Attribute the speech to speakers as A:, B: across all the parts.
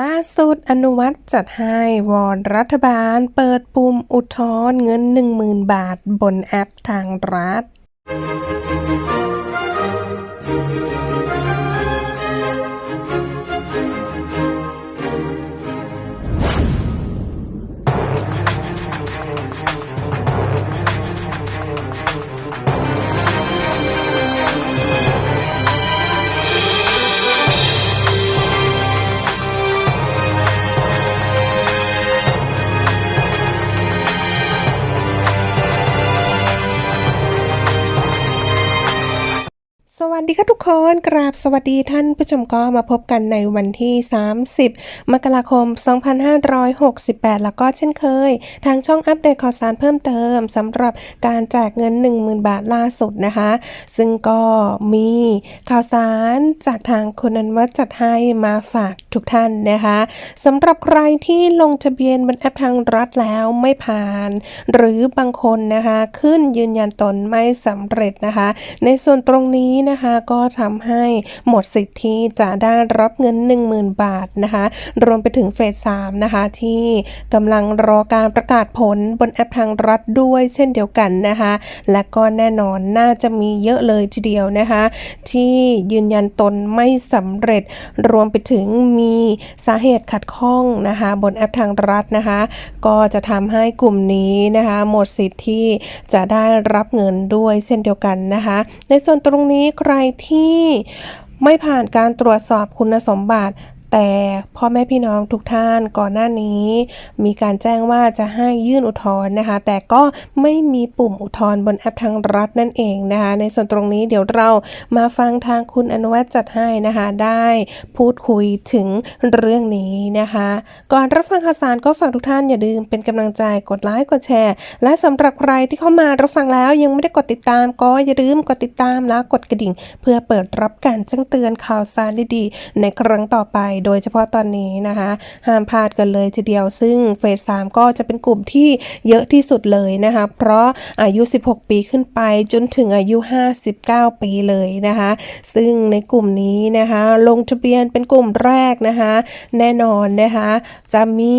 A: ล่าสุดอนุวัตจัดให้วอนรัฐบาลเปิดปุ่มอุทธรณ์เงิน 10,000 บาทบนแอปทางรัฐ ดีค่ะทุกคนกราบสวัสดีท่านผู้ชมก็มาพบกันในวันที่ 30 มกราคม 2568 แล้วก็เช่นเคย ทางช่องอัปเดตข่าวสารเพิ่มเติมสำหรับการแจกเงิน 10,000 บาทล่าสุดนะคะ ซึ่งก็มีข่าวสารจากทางคุณอนวัฒจัดให้มาฝากทุกท่านนะคะสำหรับใครที่ลงทะเบียนบนแอปทางรัฐแล้วไม่ผ่าน หรือบางคนนะคะ ขึ้นยืนยันตนไม่สำเร็จนะคะ ในส่วนตรงนี้นะคะก็ทำให้หมดสิทธิ์ที่จะได้รับเงิน 10,000 บาทนะคะ รวมไปถึงเฟส3นะคะ ที่กำลังรอการประกาศผลบนแอปทางรัฐด้วยเช่นเดียวกันนะคะ และก็แน่นอนน่าจะมีเยอะเลยทีเดียวนะคะ ที่ยืนยันตนไม่สำเร็จรวมไปถึงมีสาเหตุขัดข้องนะคะ บนแอปทางรัฐนะคะ ก็จะทำให้กลุ่มนี้นะคะหมดสิทธิ์ที่จะได้รับเงินด้วยเช่นเดียวกันนะคะ ในส่วนตรงนี้ใครที่ไม่ผ่านการตรวจสอบคุณสมบัติ แต่พ่อแม่พี่น้องทุกท่านก่อนหน้านี้ มีการแจ้งว่าจะให้ยื่นอุทธรณ์นะคะ แต่ก็ไม่มีปุ่มอุทธรณ์บนแอปทางรัฐนั่นเองนะคะ ในส่วนตรงนี้เดี๋ยวเรามาฟังทางคุณอนุวัฒน์จัดให้นะคะ ได้พูดคุยถึงเรื่องนี้นะคะ ก่อนรับฟังข่าวสารก็ฝากทุกท่านอย่าลืมเป็นกำลังใจกดไลค์กดแชร์ และสำหรับใครที่เข้ามารับฟังแล้วยังไม่ได้กดติดตาม ก็อย่าลืมกดติดตามและกดกระดิ่ง เพื่อเปิดรับการแจ้งเตือนข่าวสารดีๆ ในครั้งต่อไปโดยเฉพาะตอนนี้นะคะ ห้ามพลาดกันเลยทีเดียวซึ่งเฟส3ก็จะเป็นกลุ่มที่เยอะที่สุดเลยนะคะ เพราะอายุ 16 ปีขึ้นไปจนถึงอายุ 59 ปีเลยนะคะ ซึ่งในกลุ่มนี้นะคะ ลงทะเบียนเป็นกลุ่มแรกนะคะ แน่นอนนะคะ จะมี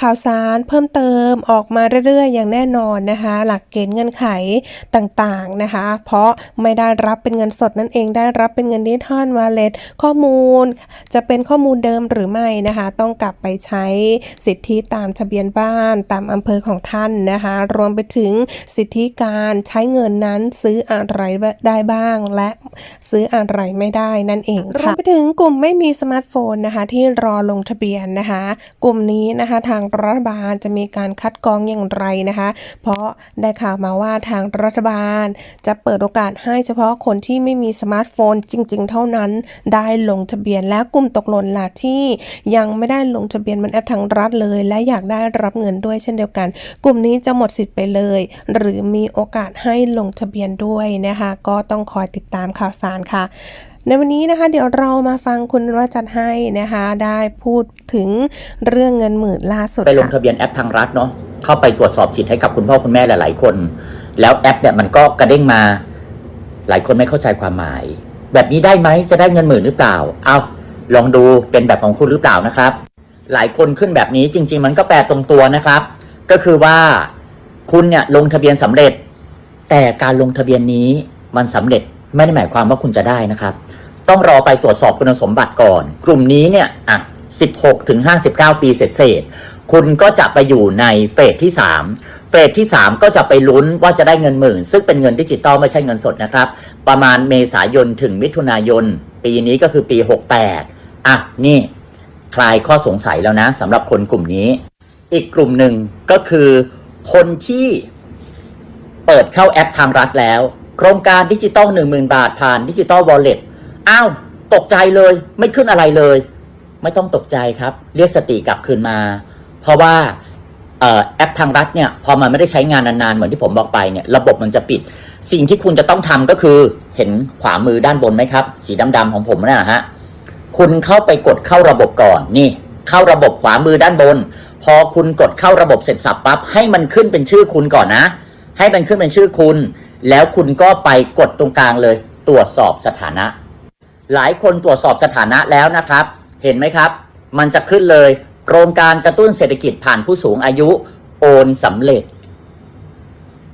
A: ข่าวสารเพิ่มเติมออกมาเรื่อยๆ อย่างแน่นอนนะคะ หลักเกณฑ์เงื่อนไขต่างๆนะคะ เพราะไม่ได้รับเป็นเงินสดนั่นเองได้รับเป็นเงินดิจิทัลวอลเล็ตข้อมูลจะเป็นข้อมูลเดิมหรือไม่นะคะ ต้องกลับไปใช้สิทธิตามทะเบียนบ้านตามอำเภอของท่านนะคะ รวมไปถึงสิทธิการใช้เงินนั้นซื้ออะไรได้บ้าง และซื้ออะไรไม่ได้นั่นเองรวมไปถึงกลุ่มไม่มีสมาร์ทโฟนนะคะ ที่รอลงทะเบียนนะคะ กลุ่มนี้นะคะทางรัฐบาลจะมีการคัดกรองอย่างไรนะคะ เพราะได้ข่าวมาว่าทางรัฐบาล จะเปิดโอกาสให้เฉพาะคนที่ไม่มีสมาร์ทโฟนจริง ๆ เท่านั้นได้ลงทะเบียนและกลุ่มตกหล่นล่ะที่ยังไม่ได้ลงทะเบียนบนแอปทางรัฐเลย และอยากได้รับเงินด้วยเช่นเดียวกัน กลุ่มนี้จะหมดสิทธิ์ไปเลย หรือมีโอกาสให้ลงทะเบียนด้วยนะคะ ก็ต้องคอยติดตามข่าวสารค่ะในวันนี้นะคะเดี๋ยวเรามาฟังคุณว่าจัดให้นะคะ ได้พูดถึงเรื่องเงินหมื่นล่าสุด
B: ไปลงทะเบียนแอปทางรัฐเนาะเข้าไปตรวจสอบสิทธิ์ให้กับคุณพ่อคุณแม่หลาย ๆ คน แล้วแอปเนี่ยมันก็กระเด้งมา หลายคนไม่เข้าใจความหมาย แบบนี้ได้ไหมจะได้เงินหมื่นหรือเปล่า เอา ลองดูเป็นแบบของคุณหรือเปล่านะครับ หลายคนขึ้นแบบนี้จริง ๆ มันก็แปลตรงตัวนะครับ ก็คือว่าคุณเนี่ยลงทะเบียนสำเร็จ แต่การลงทะเบียนนี้มันสำเร็จไม่ได้หมายความว่าคุณจะได้นะครับ ต้องรอไปตรวจสอบคุณสมบัติก่อน กลุ่มนี้เนี่ยอะ16ถึง59 ปีเศษๆคุณก็จะไปอยู่ในเฟสที่ 3 เฟสที่ 3 ก็จะไปลุ้นว่าจะได้เงินหมื่น ซึ่งเป็นเงินดิจิตอลไม่ใช่เงินสดนะครับ ประมาณเมษายนถึงมิถุนายน ปีนี้ก็คือปี 68 อะนี่คลายข้อสงสัยแล้วนะสำหรับคนกลุ่มนี้ อีกกลุ่มหนึ่งก็คือคนที่เปิดเข้าแอปทางรัฐแล้ว โครงการดิจิตอล10,000 บาทผ่านดิจิตอลวอลเล็ตอ้าวตกใจเลยไม่ขึ้นอะไรเลย ไม่ต้องตกใจครับ เรียกสติกลับคืนมา เพราะว่าออแอปทางรัฐเนี่ยพอมันไม่ได้ใช้งานนานๆ เหมือนที่ผมบอกไปเนี่ยระบบมันจะปิด สิ่งที่คุณจะต้องทำก็คือเห็นขวามือด้านบนไหมครับ สีดำๆของผมนั่ะฮะ คุณเข้าไปกดเข้าระบบก่อนนี่ เข้าระบบขวามือด้านบน พอคุณกดเข้าระบบเสร็จสับปั๊บให้มันขึ้นเป็นชื่อคุณก่อนนะ ให้มันขึ้นเป็นชื่อคุณ แล้วคุณก็ไปกดตรงกลางเลย ตรวจสอบสถานะ หลายคนตรวจสอบสถานะแล้วนะครับ เห็นไหมครับ มันจะขึ้นเลยโครงการกระตุ้นเศรษฐกิจผ่านผู้สูงอายุโอนสำเร็จ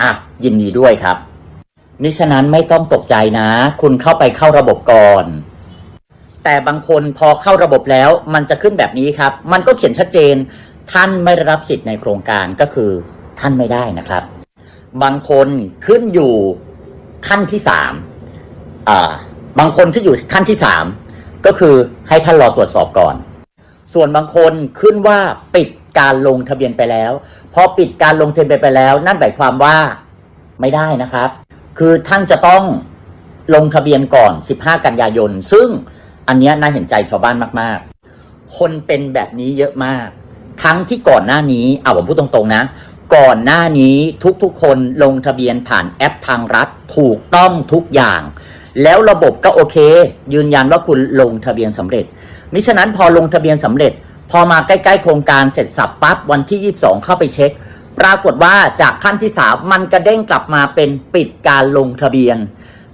B: อะยินดีด้วยครับมิฉะนั้นไม่ต้องตกใจนะ คุณเข้าไปเข้าระบบก่อน แต่บางคนพอเข้าระบบแล้วมันจะขึ้นแบบนี้ครับ มันก็เขียนชัดเจน ท่านไม่ได้รับสิทธิ์ในโครงการก็คือท่านไม่ได้นะครับ บางคนขึ้นอยู่ขั้นที่สามอ่าบางคนขึ้นอยู่ขั้นที่สามก็คือให้ท่านรอตรวจสอบก่อน ส่วนบางคนขึ้นว่าปิดการลงทะเบียนไปแล้ว พอปิดการลงทะเบียนไปแล้ว นั่นหมายความว่าไม่ได้นะครับ คือท่านจะต้องลงทะเบียนก่อน 15 กันยายน ซึ่ง อันนี้น่าเห็นใจชาวบ้านมากๆ คนเป็นแบบนี้เยอะมาก ทั้งที่ก่อนหน้านี้เอาผมพูดตรงๆนะ ก่อนหน้านี้ทุกๆ คนลงทะเบียนผ่านแอปทางรัฐถูกต้องทุกอย่าง แล้วระบบก็โอเค ยืนยันว่าคุณลงทะเบียนสำเร็จ มิฉะนั้นพอลงทะเบียนสำเร็จ พอมาใกล้ๆ โครงการเสร็จสับปั๊บวันที่ 22 เข้าไปเช็ค ปรากฏว่าจากขั้นที่ 3 มันกระเด้งกลับมาเป็นปิดการลงทะเบียน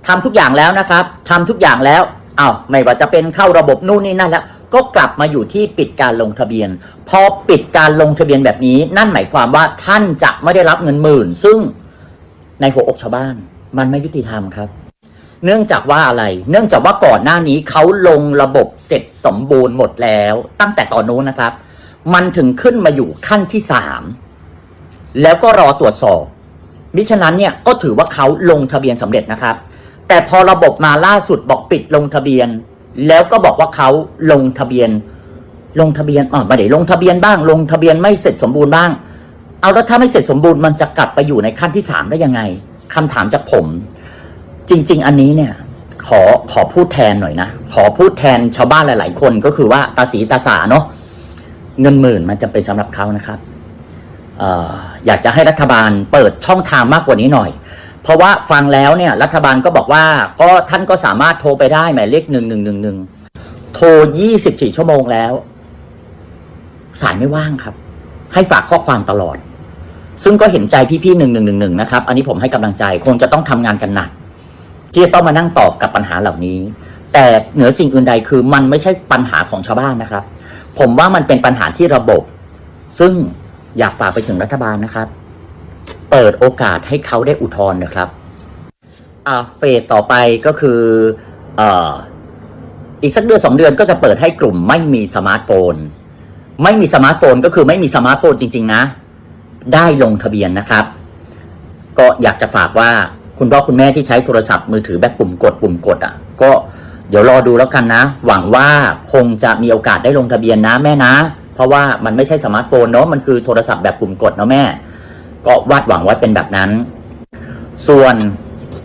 B: ทำทุกอย่างแล้วนะครับทำทุกอย่างแล้ว อ้าวไม่ว่าจะเป็นเข้าระบบนู่นนี่นั่นแล้วก็กลับมาอยู่ที่ปิดการลงทะเบียน พอปิดการลงทะเบียนแบบนี้ นั่นหมายความว่าท่านจะไม่ได้รับเงินหมื่น ซึ่งในหัวอกชาวบ้าน มันไม่ยุติธรรมครับ เนื่องจากว่าอะไร เนื่องจากว่าก่อนหน้านี้เขาลงระบบเสร็จสมบูรณ์หมดแล้ว ตั้งแต่ตอนนู้นนะครับ มันถึงขึ้นมาอยู่ขั้นที่สามแล้วก็รอตรวจสอบมิฉะนั้นเนี่ยก็ถือว่าเขาลงทะเบียนสำเร็จนะครับ แต่พอระบบมาล่าสุดบอกปิดลงทะเบียน แล้วก็บอกว่าเขาลงทะเบียน ลงทะเบียนอ๋อไม่ได้ลงทะเบียนบ้าง ลงทะเบียนไม่เสร็จสมบูรณ์บ้าง เอาแล้วถ้าไม่เสร็จสมบูรณ์มันจะกลับไปอยู่ในขั้นที่สามได้ยังไงคำถามจากผม จริง ๆ อันนี้เนี่ย ขอขอพูดแทนหน่อยนะ ขอพูดแทนชาวบ้านหลาย ๆ คนก็คือว่าตาสีตาสาเนาะเงินหมื่นมันจะเป็นสำหรับเขานะครับอออยากจะให้รัฐบาลเปิดช่องทางมากกว่านี้หน่อย เพราะว่าฟังแล้วเนี่ยรัฐบาลก็บอกว่าก็ท่านก็สามารถโทรไปได้หมายเลขหนึ่งหนึ่งหนึ่งหนึ่งโทรยี่สิบสี่ชั่วโมงแล้ว สายไม่ว่างครับ ให้ฝากข้อความตลอด ซึ่งก็เห็นใจพี่ๆหนึ่งหนึ่งหนึ่งหนึ่งนะครับ อันนี้ผมให้กำลังใจคงจะต้องทำงานกันหนัก ที่จะต้องมานั่งตอบกับปัญหาเหล่านี้ แต่เหนือสิ่งอื่นใดคือมันไม่ใช่ปัญหาของชาวบ้านนะครับ ผมว่ามันเป็นปัญหาที่ระบบ ซึ่งอยากฝากไปถึงรัฐบาลนะครับ เปิดโอกาสให้เขาได้อุทธรณ์นะครับอ่าเฟสต่อไปก็คือเอ่ออีกสักเดือนสองเดือนก็จะเปิดให้กลุ่มไม่มีสมาร์ทโฟน ไม่มีสมาร์ทโฟนก็คือไม่มีสมาร์ทโฟนจริง ๆ นะ ได้ลงทะเบียนนะครับ ก็อยากจะฝากว่าคุณพ่อคุณแม่ที่ใช้โทรศัพท์มือถือแบบปุ่มกดปุ่มกดอะ ก็เดี๋ยวรอดูแล้วกันนะ หวังว่าคงจะมีโอกาสได้ลงทะเบียนนะแม่นะ เพราะว่ามันไม่ใช่สมาร์ทโฟนเนาะมันคือโทรศัพท์แบบปุ่มกดเนาะแม่ ก็วาดหวังไว้เป็นแบบนั้น ส่วน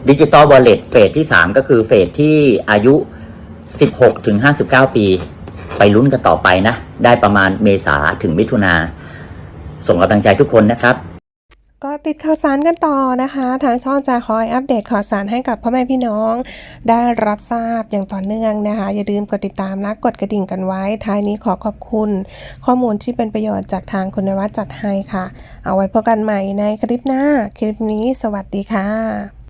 B: ดิจิตอลวอลเล็ตเฟสที่ 3 ก็คือเฟสที่อายุ 16 ถึง 59 ปี ไปลุ้นกันต่อไปนะ ได้ประมาณเมษาถึงมิถุนาส่งกำลังใจทุกคนนะครับ
A: ก็ติดข่าวสารกันต่อนะคะ ทางช่องจะคอยอัปเดตข่าวสารให้กับพ่อแม่พี่น้อง ได้รับทราบอย่างต่อเนื่องนะคะ อย่าลืมกดติดตามและกดกระดิ่งกันไว้ ท้ายนี้ขอขอบคุณ ข้อมูลที่เป็นประโยชน์จากทางคุณวัดจัดให้ค่ะ เอาไว้พบกันใหม่ในคลิปหน้า คลิปนี้สวัสดีค่ะ